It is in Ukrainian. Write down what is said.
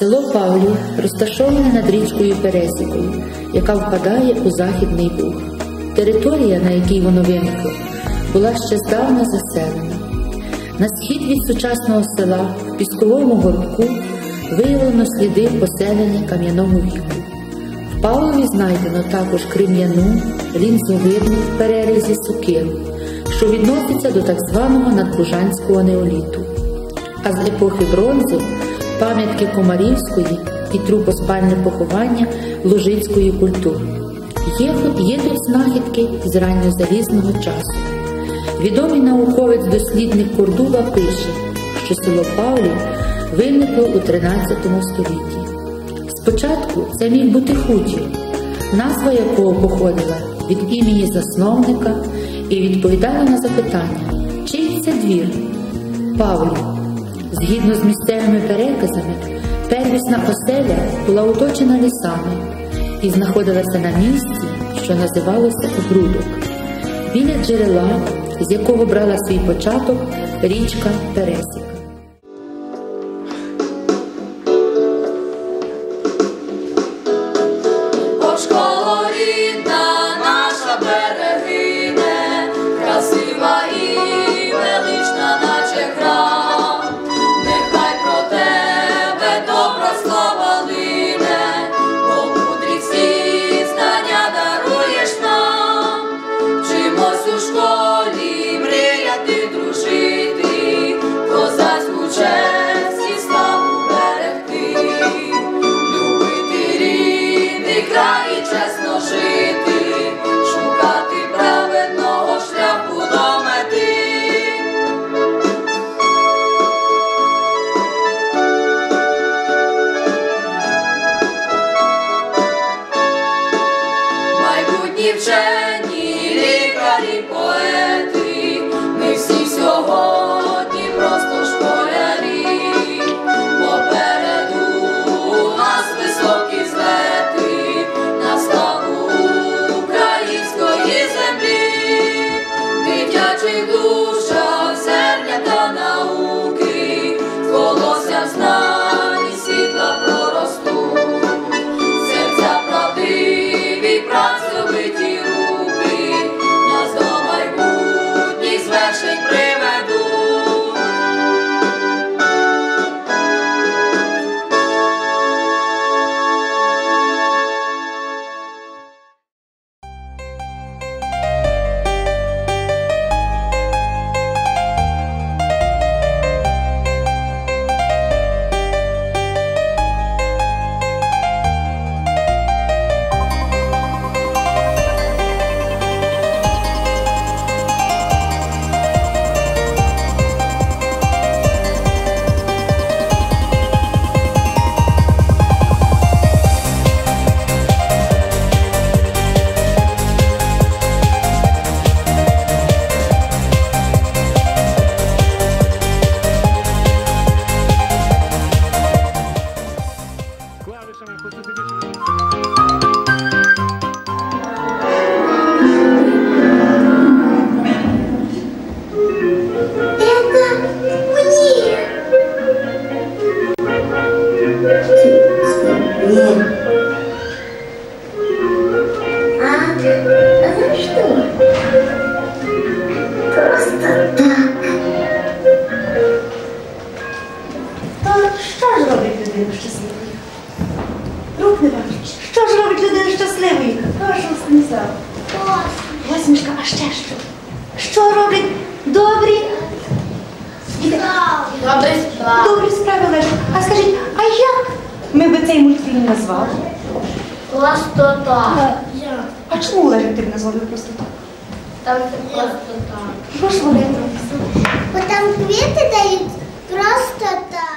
Село Павлів розташоване над річкою Пересікою, яка впадає у Західний Буг. Територія, на якій воно виникло, була ще здавна заселена. На схід від сучасного села в пісковому горбку виявлено сліди поселення кам'яного віку. В Павлові знайдено також крем'яну, лінзовидну перерізі сукиру, що відноситься до так званого надбужанського неоліту. А з епохи бронзи пам'ятки Комарівської і трупоспальне поховання Лужицької культури. Є, є тут знахідки з ранньозалізного часу. Відомий науковець-дослідник Кордуба пише, що село Павлів виникло у 13 столітті. Спочатку це міг бути хутір, назва якого походила від імені засновника і відповідала на запитання, чий це двір? Павлів. Згідно з місцевими переказами, первісна оселя була оточена лісами і знаходилася на місці, що називалося Грудок, біля джерела, з якого брала свій початок річка Пересік. Чесно жити, шукати праведного шляху до мети. Майбутні вчені, лікарі, поети, ми всі сьогодні добрі? Справи лежать. А скажіть, як ми би цей мультфільм назвали? Просто так. А чому ти б назвали просто так? Там все просто так. Ж вони? Там квіти дають просто так.